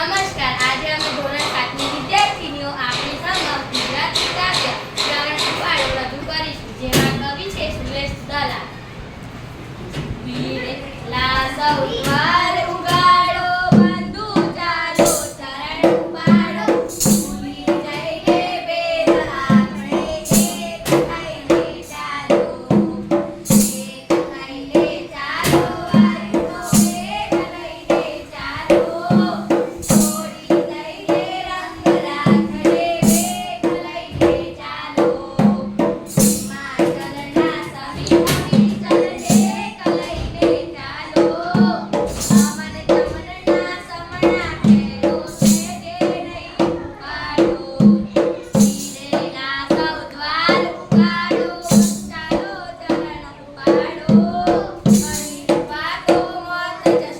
નમસ્કાર. આજે અમે ધોરણ સાતની વિદ્યાર્થીનીઓ આપણી સમક્ષ ગુજરાતી કાવ્ય, શ્રવણ ઉપાડો રજૂ કરીશું, જેમાં કવિ છે સુરેશ દલાલ. ચાલો ચાલો ચાલો પાડો અને પાડો મત